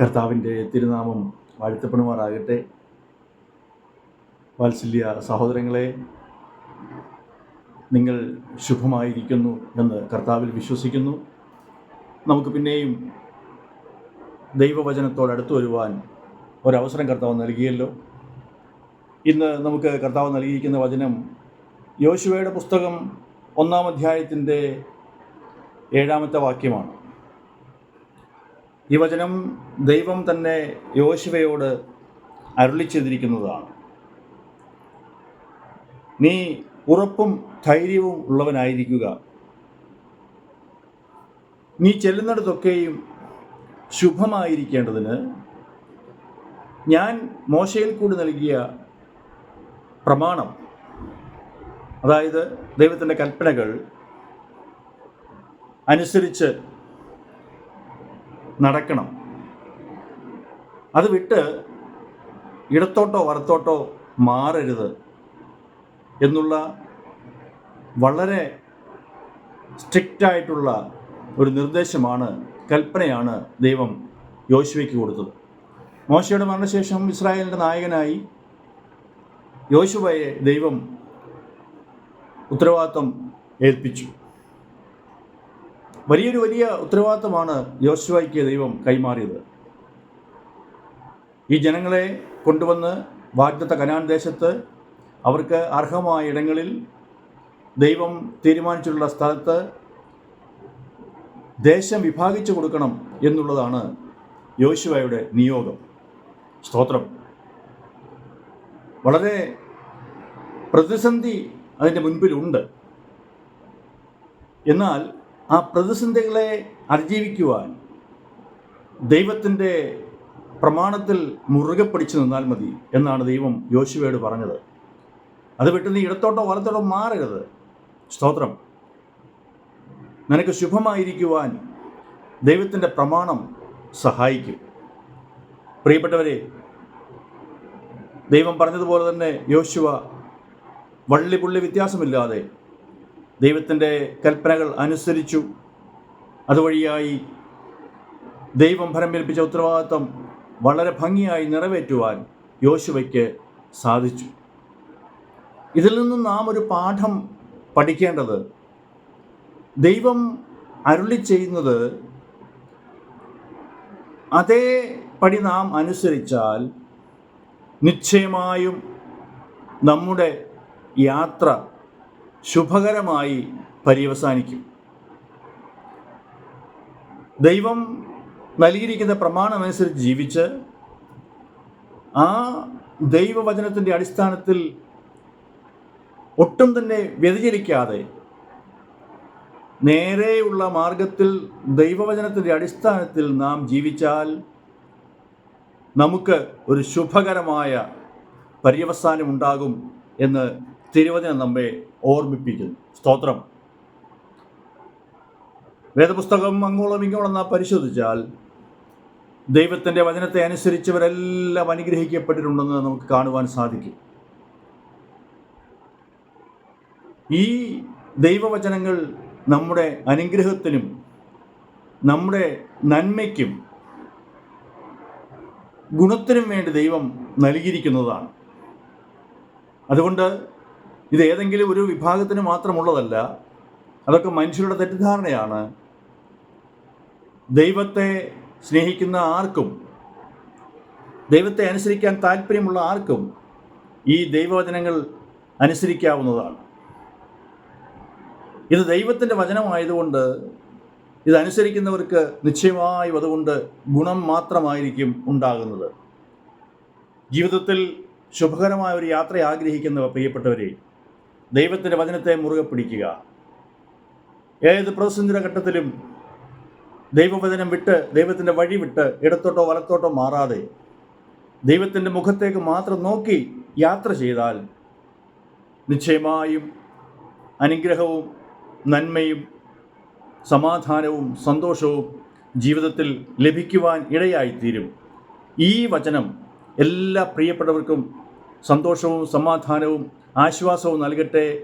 കർത്താവിന്റെ തിരുനാമം വാഴ്ത്തപ്പെടുമാറാകട്ടെ. വാത്സല്യ സഹോദരങ്ങളെ നിങ്ങൾ ശുഭമായിരിക്കുന്നു എന്ന് കർത്താവിൽ വിശ്വസിക്കുന്നു. നമുക്ക് പിന്നെയും ദൈവവചനത്തോട് അടുത്തു വരുവാൻ ഒരവസരം കർത്താവ് നൽകിയല്ലോ. ഇന്ന് നമുക്ക് കർത്താവ് നൽകിയിരിക്കുന്ന വചനം യോശുവയുടെ പുസ്തകം ഒന്നാം അധ്യായത്തിന്റെ ഏഴാമത്തെ വാക്യമാണ്. ഈ വചനം ദൈവം തന്നെ യോശുവയോട് അരുളി ചെയ്തിരിക്കുന്നതാണ്. നീ ഉറപ്പും ധൈര്യവും ഉള്ളവനായിരിക്കുക. നീ ചെല്ലുന്നിടത്തൊക്കെയും ശുഭമായിരിക്കേണ്ടതിന് ഞാൻ മോശയിൽ കൂടി നൽകിയ പ്രമാണം അതായത് ദൈവത്തിന്റെ കൽപ്പനകൾ അനുസരിച്ച് നടക്കണം. അത് വിട്ട് ഇടത്തോട്ടോ വലത്തോട്ടോ മാറരുത് എന്നുള്ള വളരെ സ്ട്രിക്റ്റായിട്ടുള്ള ഒരു നിർദ്ദേശമാണ് കൽപ്പനയാണ് ദൈവം യോശുവയ്ക്ക് കൊടുത്തത്. മോശയുടെ മരണശേഷം ഇസ്രായേലിന്റെ നായകനായി യോശുവയെ ദൈവം ഉത്തരവാദിത്വം ഏൽപ്പിച്ചു. വലിയൊരു വലിയ ഉത്തരവാദിത്തമാണ് യോശുവായിക്ക് ദൈവം കൈമാറിയത്. ഈ ജനങ്ങളെ കൊണ്ടുവന്ന് വാഗ്ദത്ത കനാൻ ദേശത്ത് അവർക്ക് അർഹമായ ഇടങ്ങളിൽ ദൈവം തീരുമാനിച്ചിട്ടുള്ള സ്ഥലത്ത് ദേശം വിഭാഗിച്ചു കൊടുക്കണം എന്നുള്ളതാണ് യോശുവയുടെ നിയോഗം. സ്തോത്രം. വളരെ പ്രതിസന്ധി അതിന്റെ മുൻപിലുണ്ട്. എന്നാൽ ആ പ്രതിസന്ധികളെ അതിജീവിക്കുവാൻ ദൈവത്തിന്റെ പ്രമാണത്തിൽ മുറുകെ പിടിച്ചു നിന്നാൽ മതി എന്നാണ് ദൈവം യോശുവയോട് പറഞ്ഞത്. അത് വിട്ട് നീ ഇടത്തോട്ടോ വലത്തോട്ടോ മാറരുത്. സ്തോത്രം. നിനക്ക് ശുഭമായിരിക്കുവാൻ ദൈവത്തിന്റെ പ്രമാണം സഹായിക്കും. പ്രിയപ്പെട്ടവരെ ദൈവം പറഞ്ഞതുപോലെ തന്നെ യോശുവ വള്ളി പുള്ളി വ്യത്യാസമില്ലാതെ ദൈവത്തിന്റെ കൽപ്പനകൾ അനുസരിച്ചു. അതുവഴിയായി ദൈവം ഫലമേൽപ്പിച്ച ഉത്തരവാദിത്വം വളരെ ഭംഗിയായി നിറവേറ്റുവാൻ യോശുവയ്ക്ക് സാധിച്ചു. ഇതിൽ നിന്നും നാം ഒരു പാഠം പഠിക്കേണ്ടത് ദൈവം അരുളി ചെയ്യുന്നത് അതേ പടി നാം അനുസരിച്ചാൽ നിശ്ചയമായും നമ്മുടെ യാത്ര ശുഭകരമായി പര്യവസാനിക്കും. ദൈവം നൽകിയിരിക്കുന്ന പ്രമാണമനുസരിച്ച് ജീവിച്ച് ആ ദൈവവചനത്തിന്റെ അടിസ്ഥാനത്തിൽ ഒട്ടും തന്നെ വ്യതിചലിക്കാതെ നേരെയുള്ള മാർഗത്തിൽ ദൈവവചനത്തിന്റെ അടിസ്ഥാനത്തിൽ നാം ജീവിച്ചാൽ നമുക്ക് ഒരു ശുഭകരമായ പര്യവസാനം ഉണ്ടാകും എന്ന് തിരുവചനം നമ്മെ ഓർമ്മിപ്പിക്കുന്നു. സ്തോത്രം. വേദപുസ്തകം അങ്ങോളം ഇങ്ങോളം നാം പരിശോധിച്ചാൽ ദൈവത്തിന്റെ വചനത്തെ അനുസരിച്ചവരെല്ലാം അനുഗ്രഹിക്കപ്പെട്ടിട്ടുണ്ടെന്ന് നമുക്ക് കാണുവാൻ സാധിക്കും. ഈ ദൈവവചനങ്ങൾ നമ്മുടെ അനുഗ്രഹത്തിനും നമ്മുടെ നന്മയ്ക്കും ഗുണത്തിനും വേണ്ടി ദൈവം നൽകിയിരിക്കുന്നതാണ്. അതുകൊണ്ട് ഇത് ഏതെങ്കിലും ഒരു വിഭാഗത്തിന് മാത്രമുള്ളതല്ല അതൊക്കെ മനുഷ്യരുടെ തെറ്റിദ്ധാരണയാണ്. ദൈവത്തെ സ്നേഹിക്കുന്ന ആർക്കും ദൈവത്തെ അനുസരിക്കാൻ താല്പര്യമുള്ള ആർക്കും ഈ ദൈവവചനങ്ങൾ അനുസരിക്കാവുന്നതാണ്. ഇത് ദൈവത്തിന്റെ വചനമായതുകൊണ്ട് ഇതനുസരിക്കുന്നവർക്ക് നിശ്ചയമായും അതുകൊണ്ട് ഗുണം മാത്രമായിരിക്കും ഉണ്ടാകുന്നത്. ജീവിതത്തിൽ ശുഭകരമായ ഒരു യാത്ര ആഗ്രഹിക്കുന്നവ പ്രിയപ്പെട്ടവരെ ദൈവത്തിന്റെ വചനത്തെ മുറുകെ പിടിക്കുക. ഏത് പ്രതിസന്ധിയുടെ ഘട്ടത്തിലും ദൈവവചനം വിട്ട് ദൈവത്തിന്റെ വഴി വിട്ട് ഇടത്തോട്ടോ വലത്തോട്ടോ മാറാതെ ദൈവത്തിന്റെ മുഖത്തേക്ക് മാത്രം നോക്കി യാത്ര ചെയ്താൽ നിശ്ചയമായും അനുഗ്രഹവും നന്മയും സമാധാനവും സന്തോഷവും ജീവിതത്തിൽ ലഭിക്കുവാൻ ഇടയായിത്തീരും. ഈ വചനം എല്ലാ പ്രിയപ്പെട്ടവർക്കും സന്തോഷവും സമാധാനവും ആശ്വാസവും നൽകട്ടെ.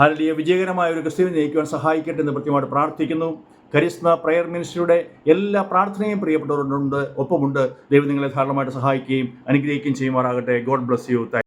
ഹരളിയെ വിജയകരമായ ഒരു ക്രിസ്ത്യനെ നയിക്കുവാൻ സഹായിക്കട്ടെ എന്ന് പ്രത്യേകമായിട്ട് പ്രാർത്ഥിക്കുന്നു. കരിസ്മ പ്രയർ മിനിസ്റ്ററിയുടെ എല്ലാ പ്രാർത്ഥനയും പ്രിയപ്പെട്ടവരുണ്ട് ഒപ്പമുണ്ട്. ദൈവം നിങ്ങളെ ധാരാളമായിട്ട് സഹായിക്കുകയും അനുഗ്രഹിക്കുകയും ചെയ്യുമാറാകട്ടെ. God bless you